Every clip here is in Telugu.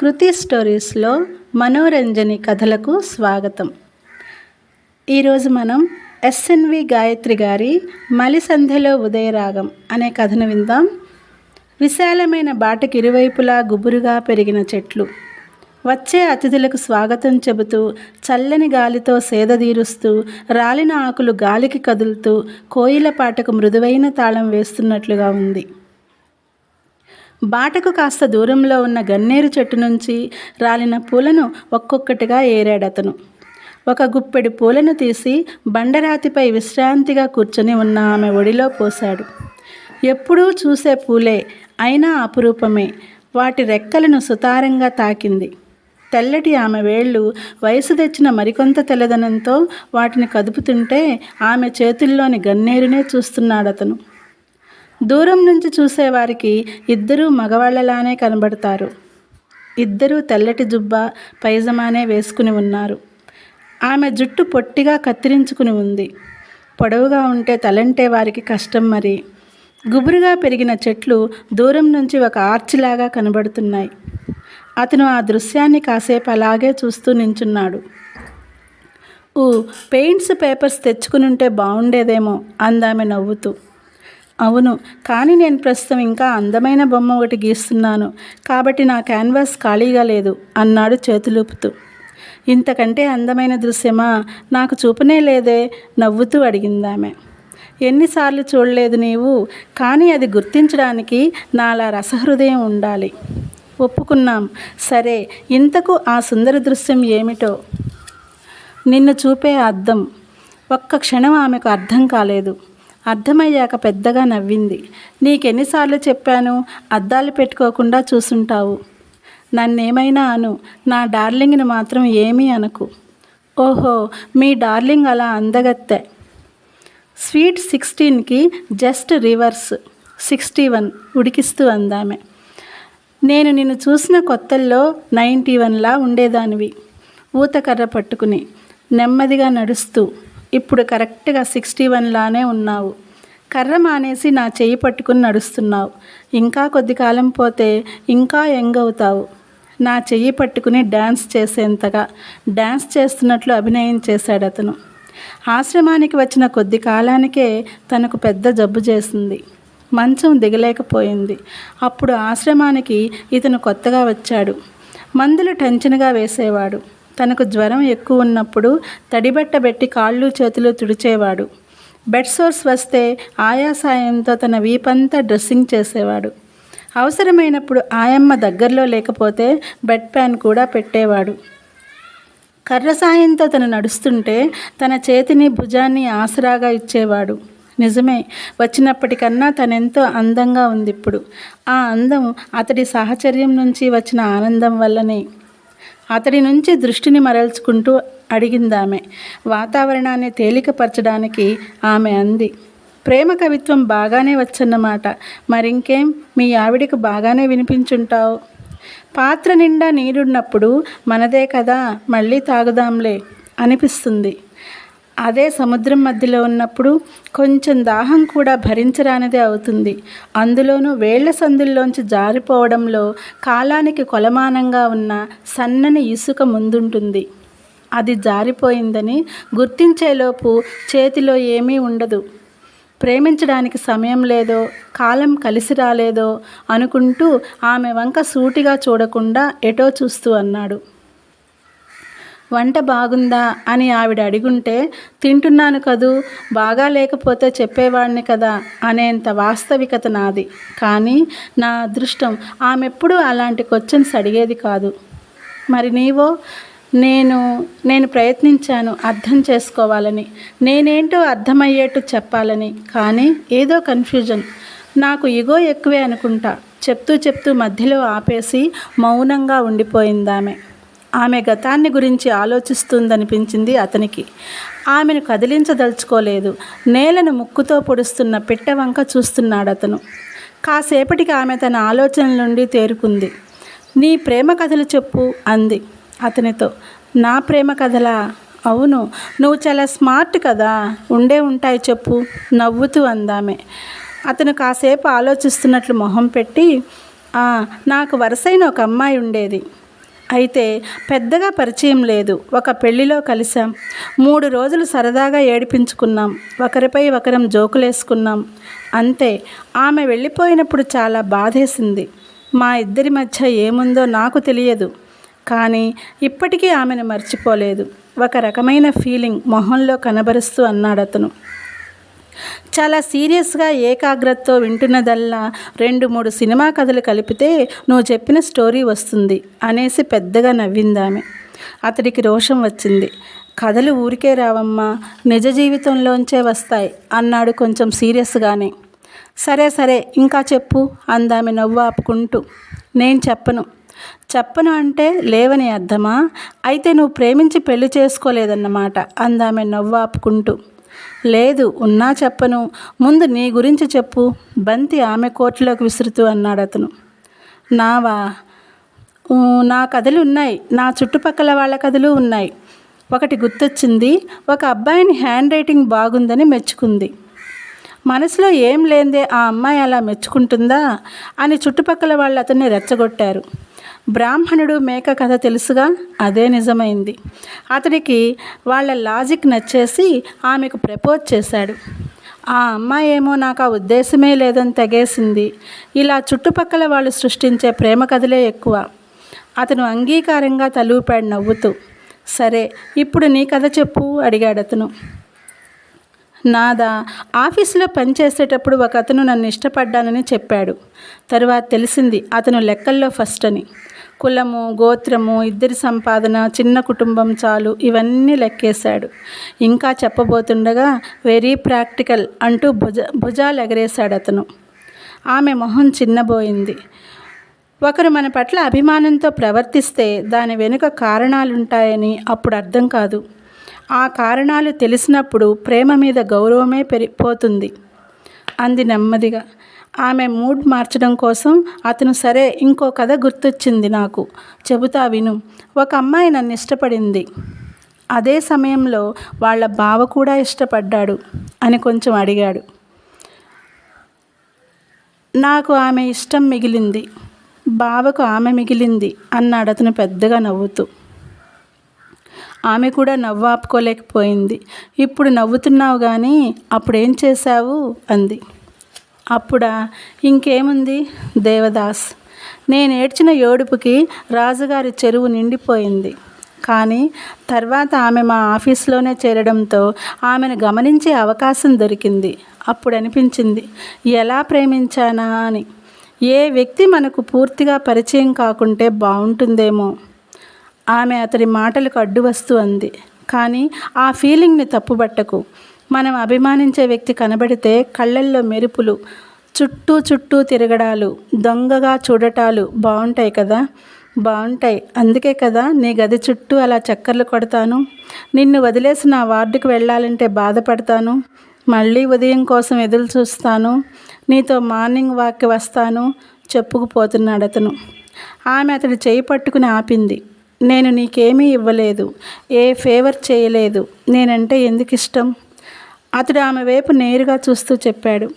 కృతి స్టోరీస్లో మనోరంజని కథలకు స్వాగతం. ఈరోజు మనం ఎస్ఎన్వి గాయత్రి గారి మలిసంధ్యలో ఉదయరాగం అనే కథను విందాం. విశాలమైన బాటకి ఇరువైపులా గుబురుగా పెరిగిన చెట్లు. వచ్చే అతిథులకు స్వాగతం చెబుతూ చల్లని గాలితో సేదదీరుస్తూ రాలిన ఆకులు గాలికి కదులుతూ కోయిల పాటకు మృదువైన తాళం వేస్తున్నట్లుగా ఉంది. బాటకు కాస్త దూరంలో ఉన్న గన్నేరు చెట్టు నుంచి రాలిన పూలను ఒక్కొక్కటిగా ఏరాడతను. ఒక గుప్పెడు పూలను తీసి బండరాతిపై విశ్రాంతిగా కూర్చొని ఉన్న ఆమె ఒడిలో పోశాడు. ఎప్పుడూ చూసే పూలే అయినా అపురూపమే. వాటి రెక్కలను సుతారంగా తాకింది. తెల్లటి ఆమె వేళ్ళు వయసు తెచ్చిన మరికొంత తెల్లదనంతో వాటిని కదుపుతుంటే ఆమె చేతుల్లోని గన్నేరునే చూస్తున్నాడతను. దూరం నుంచి చూసేవారికి ఇద్దరూ మగవాళ్ళలానే కనబడతారు. ఇద్దరూ తెల్లటి జుబ్బ పైజమానే వేసుకుని ఉన్నారు. ఆమె జుట్టు పొట్టిగా కత్తిరించుకుని ఉంది. పొడవుగా ఉంటే తలంటే వారికి కష్టం మరి. గుబురుగా పెరిగిన చెట్లు దూరం నుంచి ఒక ఆర్చిలాగా కనబడుతున్నాయి. అతను ఆ దృశ్యాన్ని కాసేపు అలాగే చూస్తూ నించున్నాడు. ఊ పెయింట్స్ పేపర్స్ తెచ్చుకుని ఉంటే బాగుండేదేమో అందామె నవ్వుతూ. అవును కానీ నేను ప్రస్తుతం ఇంకా అందమైన బొమ్మ ఒకటి గీస్తున్నాను. కాబట్టి నా క్యాన్వాస్ ఖాళీగా లేదు అన్నాడు చేతులూపుతూ. ఇంతకంటే అందమైన దృశ్యమా? నాకు చూపనే లేదే నవ్వుతూ అడిగిందామె. ఎన్నిసార్లు చూడలేదు నీవు కానీ అది గుర్తించడానికి నాలా రసహృదయం ఉండాలి. ఒప్పుకున్నాం. సరే ఇంతకు ఆ సుందర దృశ్యం ఏమిటో? నిన్ను చూపే అర్థం. ఒక్క క్షణం ఆమెకు అర్థం కాలేదు. అర్థమయ్యాక పెద్దగా నవ్వింది. నీకెన్నిసార్లు చెప్పాను అద్దాలు పెట్టుకోకుండా చూసుంటావు. నన్నేమైనా అను నా డార్లింగ్ని మాత్రం ఏమీ అనకు. ఓహో మీ డార్లింగ్ అలా అందగత్తె. స్వీట్ సిక్స్టీన్కి జస్ట్ రివర్స్ సిక్స్టీ వన్ ఉడికిస్తూ అందామె. నేను నిన్ను చూసిన కొత్తల్లో నైంటీ వన్లా ఉండేదానివి. ఊతకర్ర పట్టుకుని నెమ్మదిగా నడుస్తూ ఇప్పుడు కరెక్ట్గా సిక్స్టీ వన్లానే ఉన్నావు. కర్ర మానేసి నా చెయ్యి పట్టుకుని నడుస్తున్నావు. ఇంకా కొద్ది కాలం పోతే ఇంకా యంగ్ అవుతావు. నా చెయ్యి పట్టుకుని డ్యాన్స్ చేసేంతగా. డ్యాన్స్ చేస్తున్నట్లు అభినయం చేశాడు అతను. ఆశ్రమానికి వచ్చిన కొద్ది కాలానికే తనకు పెద్ద జబ్బు చేసింది. మంచం దిగలేకపోయింది. అప్పుడు ఆశ్రమానికి ఇతను కొత్తగా వచ్చాడు. మందులు టెన్షన్గా వేసేవాడు. తనకు జ్వరం ఎక్కువ ఉన్నప్పుడు తడిబట్టబెట్టి కాళ్ళు చేతులు తుడిచేవాడు. బెడ్ సోర్స్ వస్తే ఆయాసాయంతో తన వీపంతా డ్రెస్సింగ్ చేసేవాడు. అవసరమైనప్పుడు ఆయమ్మ దగ్గరలో లేకపోతే బెడ్ ప్యాన్ కూడా పెట్టేవాడు. కర్ర సాయంతో తను నడుస్తుంటే తన చేతిని భుజాన్ని ఆసరాగా ఇచ్చేవాడు. నిజమే వచ్చినప్పటికన్నా తనెంతో అందంగా ఉంది ఇప్పుడు ఆ అందం అతడి సాహచర్యం నుంచి వచ్చిన ఆనందం వల్లనే. అతడి నుంచి దృష్టిని మరల్చుకుంటూ అడిగిందామె. వాతావరణాన్ని తేలికపరచడానికి ఆమె అంది ప్రేమ కవిత్వం బాగానే వచ్చన్నమాట. మరింకేం? మీ ఆవిడకు బాగానే వినిపించుంటావు. పాత్ర నిండా నీరున్నప్పుడు మనదే కదా మళ్ళీ తాగుదాంలే అనిపిస్తుంది. అదే సముద్రం మధ్యలో ఉన్నప్పుడు కొంచెం దాహం కూడా భరించరానిదే అవుతుంది. అందులోనూ వేళ్ళ సందుల్లోంచి జారిపోవడంలో కాలానికి కొలమానంగా ఉన్న సన్నని ఇసుక ముందుంటుంది. అది జారిపోయిందని గుర్తించేలోపు చేతిలో ఏమీ ఉండదు. ప్రేమించడానికి సమయం లేదో కాలం కలిసి రాలేదో అనుకుంటూ ఆమె వంక సూటిగా చూడకుండా ఎటో చూస్తూ అన్నాడు. వంట బాగుందా అని ఆవిడ అడిగుంటే తింటున్నాను కదూ బాగా లేకపోతే చెప్పేవాడిని కదా అనేంత వాస్తవికత నాది. కానీ నా అదృష్టం ఆమెప్పుడు అలాంటి క్వశ్చన్స్ అడిగేది కాదు. మరి నీవో? నేను నేను ప్రయత్నించాను అర్థం చేసుకోవాలని. నేనేంటో అర్థమయ్యేట్టు చెప్పాలని. కానీ ఏదో కన్ఫ్యూజన్. నాకు ఇగో ఎక్కువే అనుకుంటా. చెప్తూ చెప్తూ మధ్యలో ఆపేసి మౌనంగా ఉండిపోయిందామె. ఆమె గతాన్ని గురించి ఆలోచిస్తుందనిపించింది అతనికి. ఆమెను కదిలించదలుచుకోలేదు. నేలను ముక్కుతో పొడుస్తున్న పిట్ట వంక చూస్తున్నాడు అతను కాసేపటికి ఆమె తన ఆలోచనల నుండి తేరుకుంది. నీ ప్రేమ కథలు చెప్పు అంది అతనితో. నా ప్రేమ కథలా? అవును. నువ్వు చాలా స్మార్ట్ కదా. ఉండే ఉంటాయి చెప్పు నవ్వుతూ అందామె. అతను కాసేపు ఆలోచిస్తున్నట్లు మొహం పెట్టి నాకు వరుసైన ఒక అమ్మాయి ఉండేది. అయితే పెద్దగా పరిచయం లేదు. ఒక పెళ్ళిలో కలిసాం మూడు రోజులు సరదాగా ఏడిపించుకున్నాం. ఒకరిపై ఒకరం జోకులేసుకున్నాం. అంతే. ఆమె వెళ్ళిపోయినప్పుడు చాలా బాధేసింది. మా ఇద్దరి మధ్య ఏముందో నాకు తెలియదు. కానీ ఇప్పటికీ ఆమెను మర్చిపోలేదు. ఒక రకమైన ఫీలింగ్ మొహంలో కనబరుస్తూ అన్నాడు అతను చాలా సీరియస్గా ఏకాగ్రతతో వింటున్నదల్లా రెండు మూడు సినిమా కథలు కలిపితే నువ్వు చెప్పిన స్టోరీ వస్తుంది అనేసి పెద్దగా నవ్విందామె అతడికి రోషం వచ్చింది. కథలు ఊరికే రావమ్మా నిజ జీవితంలోంచే వస్తాయి అన్నాడు కొంచెం సీరియస్గానే. సరే సరే ఇంకా చెప్పు అందామె నవ్వు ఆపుకుంటూ. నేను చెప్పను. చెప్పను అంటే లేవని అర్థమా? అయితే నువ్వు ప్రేమించి పెళ్ళి చేసుకోలేదన్నమాట అందామె నవ్వు ఆపుకుంటూ. లేదు ఉన్నా చెప్పను. ముందు నీ గురించి చెప్పు. బంతి ఆమె కోర్టులోకి విసురుతూ అన్నాడు అతను. నావా నా కథలు ఉన్నాయి. నా చుట్టుపక్కల వాళ్ళ కథలు ఉన్నాయి. ఒకటి గుర్తొచ్చింది. ఒక అబ్బాయిని హ్యాండ్ రైటింగ్ బాగుందని మెచ్చుకుంది. మనసులో ఏం లేందే ఆ అమ్మాయి అలా మెచ్చుకుంటుందా అని చుట్టుపక్కల వాళ్ళు అతన్ని రెచ్చగొట్టారు. బ్రాహ్మణుడు మేక కథ తెలుసుగా? అదే నిజమైంది. అతడికి వాళ్ళ లాజిక్ నచ్చేసి ఆమెకు ప్రపోజ్ చేశాడు. ఆ అమ్మాయి ఏమో నాకు ఆ ఉద్దేశమే లేదని తెగేసింది. ఇలా చుట్టుపక్కల వాళ్ళు సృష్టించే ప్రేమ కథలే ఎక్కువ. అతను అంగీకారంగా తలూపాడు నవ్వుతూ సరే ఇప్పుడు నీ కథ చెప్పు అడిగాడు అతను. నాదా ఆఫీసులో పనిచేసేటప్పుడు ఒక అతను నన్ను ఇష్టపడ్డానని చెప్పాడు. తరువాత తెలిసింది అతను లెక్కల్లో ఫస్ట్ అని. కులము గోత్రము ఇద్దరి సంపాదన చిన్న కుటుంబం చాలు ఇవన్నీ లెక్కేశాడు. ఇంకా చెప్పబోతుండగా వెరీ ప్రాక్టికల్ అంటూ భుజ భుజాలు ఎగరేశాడు అతను. ఆమె మొహం చిన్నబోయింది. ఒకరు మన పట్ల అభిమానంతో ప్రవర్తిస్తే దాని వెనుక కారణాలుంటాయని అప్పుడు అర్థం కాదు. ఆ కారణాలు తెలిసినప్పుడు ప్రేమ మీద గౌరవమే పెరిగిపోతుంది అంది నెమ్మదిగా. ఆమె మూడ్ మార్చడం కోసం అతను సరే ఇంకో కథ గుర్తొచ్చింది నాకు. చెబుతా విను. ఒక అమ్మాయి నన్ను ఇష్టపడింది. అదే సమయంలో వాళ్ళ బావ కూడా ఇష్టపడ్డాడు అని కొంచెం అడిగాడు. నాకు ఆమె ఇష్టం మిగిలింది. బావకు ఆమె మిగిలింది అన్నాడు అతను పెద్దగా నవ్వుతూ. ఆమె కూడా నవ్వు ఆపుకోలేకపోయింది. ఇప్పుడు నవ్వుతున్నావు కానీ అప్పుడేం చేశావు? అంది. అప్పుడా? ఇంకేముంది? దేవదాస్. నేను ఏడ్చిన ఏడుపుకి రాజుగారి చెరువు నిండిపోయింది. కానీ తర్వాత ఆమె మా ఆఫీస్లోనే చేరడంతో ఆమెను గమనించే అవకాశం దొరికింది. అప్పుడు అనిపించింది ఎలా ప్రేమించానా? అని. ఏ వ్యక్తి మనకు పూర్తిగా పరిచయం కాకుంటే బాగుంటుందేమో ఆమె అతడి మాటలకు అడ్డు వస్తూ అంది. కానీ ఆ ఫీలింగ్ని తప్పుబట్టకు. మనం అభిమానించే వ్యక్తి కనబడితే కళ్ళల్లో మెరుపులు చుట్టూ చుట్టూ తిరగడాలు దొంగగా చూడటాలు బాగుంటాయి కదా? బాగుంటాయి అందుకే కదా నీ గది చుట్టూ అలా చక్కర్లు కొడతాను? నిన్ను వదిలేసి నా వార్డుకు వెళ్ళాలంటే బాధపడతాను? మళ్ళీ ఉదయం కోసం ఎదురు చూస్తాను? నీతో మార్నింగ్ వాక్కి వస్తాను? చెప్పుకుపోతున్నాడు అతను. ఆమె అతడు చేయి పట్టుకుని ఆపింది. నేను నీకేమీ ఇవ్వలేదు. ఏ ఫేవర్ చేయలేదు. నేనంటే ఎందుకు ఇష్టం అతడు ఆమె వైపు నేరుగా చూస్తూ చెప్పాడు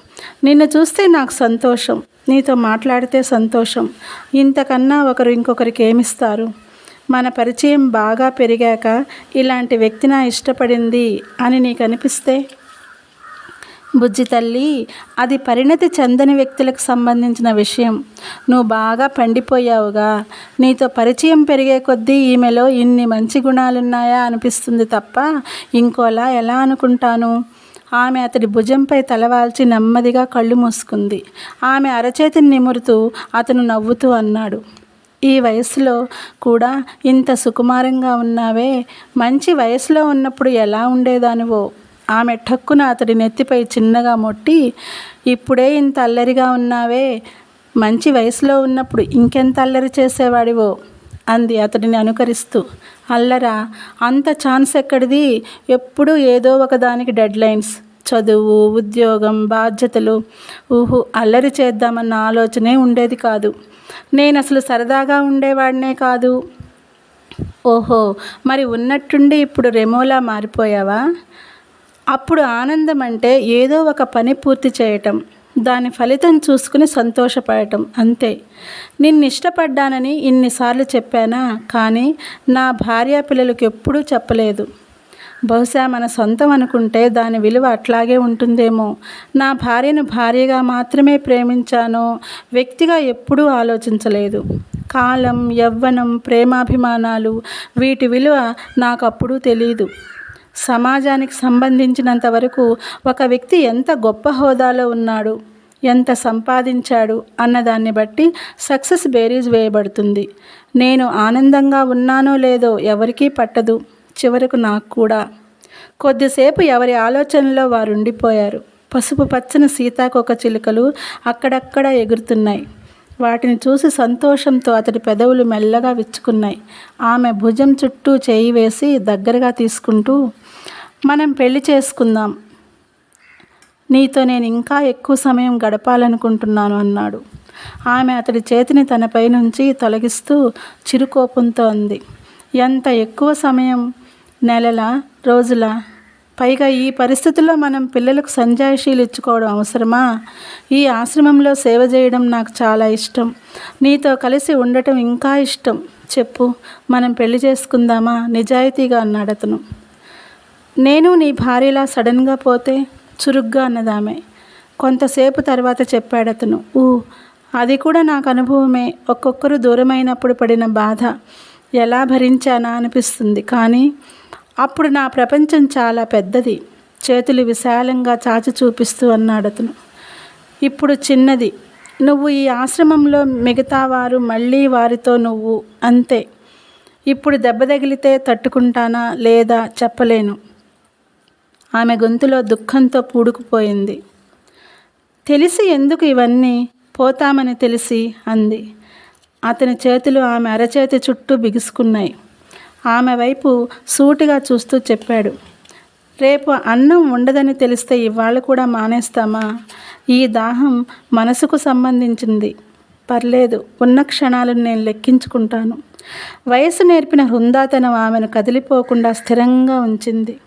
నిన్ను చూస్తే నాకు సంతోషం నీతో మాట్లాడితే సంతోషం. ఇంతకన్నా ఒకరు ఇంకొకరికి ఏమిస్తారు? మన పరిచయం బాగా పెరిగాక ఇలాంటి వ్యక్తి నా ఇష్టపడింది అని నీకు అనిపిస్తే బుజ్జి తల్లి అది పరిణతి చెందని వ్యక్తులకు సంబంధించిన విషయం. నువ్వు బాగా పండిపోయావుగా. నీతో పరిచయం పెరిగే కొద్దీ ఈమెలో ఇన్ని మంచి గుణాలున్నాయా అనిపిస్తుంది తప్ప ఇంకోలా ఎలా అనుకుంటాను? ఆమె అతడి భుజంపై తలవాల్చి నెమ్మదిగా కళ్ళు మూసుకుంది. ఆమె అరచేతిని నిమురుతూ అతను నవ్వుతూ అన్నాడు. ఈ వయసులో కూడా ఇంత సుకుమారంగా ఉన్నావే? మంచి వయసులో ఉన్నప్పుడు ఎలా ఉండేదానివో? ఆమె ఠక్కున అతడి నెత్తిపై చిన్నగా మొట్టి ఇప్పుడే ఇంత అల్లరిగా ఉన్నావే? మంచి వయసులో ఉన్నప్పుడు ఇంకెంత అల్లరి చేసేవాడివో? అంది అతడిని అనుకరిస్తూ. అల్లరా అంత ఛాన్స్ ఎక్కడిది? ఎప్పుడూ ఏదో ఒకదానికి డెడ్ లైన్స్ చదువు ఉద్యోగం బాధ్యతలు. ఊహు అల్లరి చేద్దామన్న ఆలోచనే ఉండేది కాదు. నేను అసలు సరదాగా ఉండేవాడినే కాదు. ఓహో మరి ఉన్నట్టుండి ఇప్పుడు రెమోలా మారిపోయావా? అప్పుడు ఆనందం అంటే ఏదో ఒక పని పూర్తి చేయటం. దాని ఫలితం చూసుకుని సంతోషపడటం అంతే. నిన్ను ఇష్టపడ్డానని ఇన్నిసార్లు చెప్పానా? కానీ నా భార్య పిల్లలకు ఎప్పుడూ చెప్పలేదు. బహుశా మన సొంతం అనుకుంటే దాని విలువ అట్లాగే ఉంటుందేమో. నా భార్యను భార్యగా మాత్రమే ప్రేమించాను వ్యక్తిగా ఎప్పుడూ ఆలోచించలేదు. కాలం యవ్వనం ప్రేమాభిమానాలు వీటి విలువ నాకు అప్పుడు తెలియదు సమాజానికి సంబంధించినంత వరకు ఒక వ్యక్తి ఎంత గొప్ప హోదాలో ఉన్నాడు ఎంత సంపాదించాడు అన్నదాన్ని బట్టి సక్సెస్ బేరీజ్ వేయబడుతుంది. నేను ఆనందంగా ఉన్నానో లేదో ఎవరికీ పట్టదు చివరకు నాకు కూడా. కొద్దిసేపు ఎవరి ఆలోచనలో వారు ఉండిపోయారు పసుపు పచ్చని సీతాకొక చిలుకలు అక్కడక్కడ ఎగురుతున్నాయి. వాటిని చూసి సంతోషంతో అతడి పెదవులు మెల్లగా విచ్చుకున్నాయి. ఆమె భుజం చుట్టూ చేయి వేసి దగ్గరగా తీసుకుంటూ మనం పెళ్ళి చేసుకుందాం. నీతో నేను ఇంకా ఎక్కువ సమయం గడపాలనుకుంటున్నాను అన్నాడు. ఆమె అతడి చేతిని తనపై నుంచి తొలగిస్తూ చిరుకోపంతో అంది. ఎంత ఎక్కువ సమయం? నెలల? రోజుల? పైగా ఈ పరిస్థితుల్లో మనం పిల్లలకు సంజాయిషీలు ఇచ్చుకోవడం అవసరమా? ఈ ఆశ్రమంలో సేవ చేయడం నాకు చాలా ఇష్టం. నీతో కలిసి ఉండటం ఇంకా ఇష్టం. చెప్పు మనం పెళ్ళి చేసుకుందామా? నిజాయితీగా అన్నాడు అతను. నేను నీ భార్యలా సడన్గా పోతే చురుగ్గా అన్నదామె. కొంతసేపు తర్వాత చెప్పాడు అతను ఊ అది కూడా నాకు అనుభవమే. ఒక్కొక్కరు దూరమైనప్పుడు పడిన బాధ. ఎలా భరించానా అనిపిస్తుంది. కానీ అప్పుడు నా ప్రపంచం చాలా పెద్దది. చేతులు విశాలంగా చాచి చూపిస్తూ అన్నాడు అతను ఇప్పుడు చిన్నది. నువ్వు ఈ ఆశ్రమంలో మిగతా వారు మళ్ళీ వారితో నువ్వు అంతే. ఇప్పుడు దెబ్బ తగిలితే తట్టుకుంటానా లేదా చెప్పలేను. ఆమె గొంతులో దుఃఖంతో పూడుకుపోయింది. తెలిసి ఎందుకు ఇవన్నీ? పోతామని తెలిసి అంది. అతని చేతులు ఆమె అరచేతి చుట్టూ బిగుసుకున్నాయి. ఆమె వైపు సూటిగా చూస్తూ చెప్పాడు. రేపు అన్నం ఉండదని తెలిస్తే ఇవాళ కూడా మానేస్తామా? ఈ దాహం మనసుకు సంబంధించింది. పర్లేదు ఉన్న క్షణాలను నేను లెక్కించుకుంటాను. వయసు నేర్పిన హృందాతనం ఆమెను కదిలిపోకుండా స్థిరంగా ఉంచింది.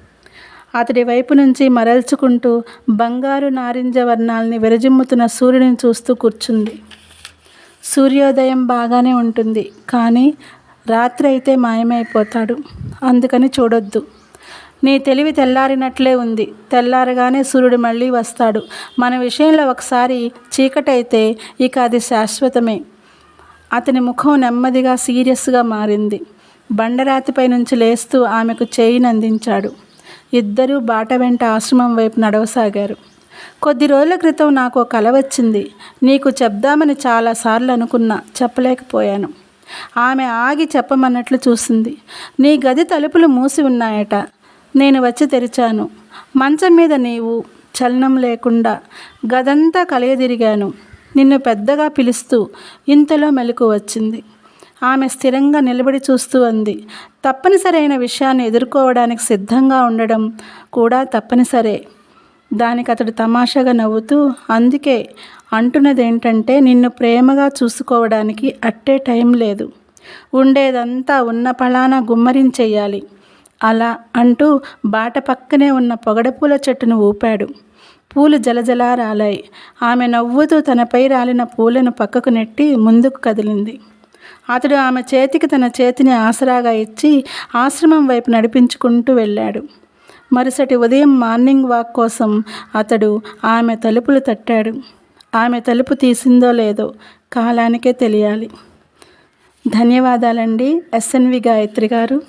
అతడి వైపు నుంచి మరల్చుకుంటూ బంగారు నారింజ వర్ణాల్ని విరజిమ్ముతున్న సూర్యుని చూస్తూ కూర్చుంది. సూర్యోదయం బాగానే ఉంటుంది కానీ రాత్రి అయితే మాయమైపోతాడు. అందుకని చూడొద్దు. నీ తెలివి తెల్లారినట్లే ఉంది. తెల్లారగానే సూర్యుడు మళ్ళీ వస్తాడు. మన విషయంలో ఒకసారి చీకటైతే ఇక అది శాశ్వతమే. అతని ముఖం నెమ్మదిగా సీరియస్గా మారింది. బండరాతిపై నుంచి లేస్తూ ఆమెకు చేయిని అందించాడు ఇద్దరూ బాట వెంట ఆశ్రమం వైపు నడవసాగారు. కొద్ది రోజుల క్రితం నాకు ఒక కల వచ్చింది. నీకు చెప్దామని చాలాసార్లు అనుకున్నా చెప్పలేకపోయాను. ఆమె ఆగి చెప్పమన్నట్లు చూసింది. నీ గది తలుపులు మూసి ఉన్నాయట. నేను వచ్చి తెరిచాను. మంచం మీద నీవు చలనం లేకుండా గదంతా కలయదిరిగాను. నిన్ను పెద్దగా పిలుస్తూ ఇంతలో మెలకు వచ్చింది. ఆమె స్థిరంగా నిలబడి చూస్తూ అంది. తప్పనిసరైన విషయాన్ని ఎదుర్కోవడానికి సిద్ధంగా ఉండడం కూడా తప్పనిసరే. దానికి అతడు తమాషాగా నవ్వుతూ అందుకే అంటున్నది ఏంటంటే నిన్ను ప్రేమగా చూసుకోవడానికి అట్టే టైం లేదు. ఉండేదంతా ఉన్న పళాన గుమ్మరించేయాలి అలా అంటూ బాట పక్కనే ఉన్న పొగడపూల చెట్టును ఊపాడు. పూలు జలజలా రాలాయి ఆమె నవ్వుతూ తనపై రాలిన పూలను పక్కకు నెట్టి ముందుకు కదిలింది. అతడు ఆమె చేతికి తన చేతిని ఆసరాగా ఇచ్చి ఆశ్రమం వైపు నడిపించుకుంటూ వెళ్ళాడు. మరుసటి ఉదయం మార్నింగ్ వాక్ కోసం అతడు ఆమె తలుపులు తట్టాడు. ఆమె తలుపు తీసిందో లేదో కాలానికే తెలియాలి. ధన్యవాదాలండి ఎస్ఎన్వి గాయత్రి గారు.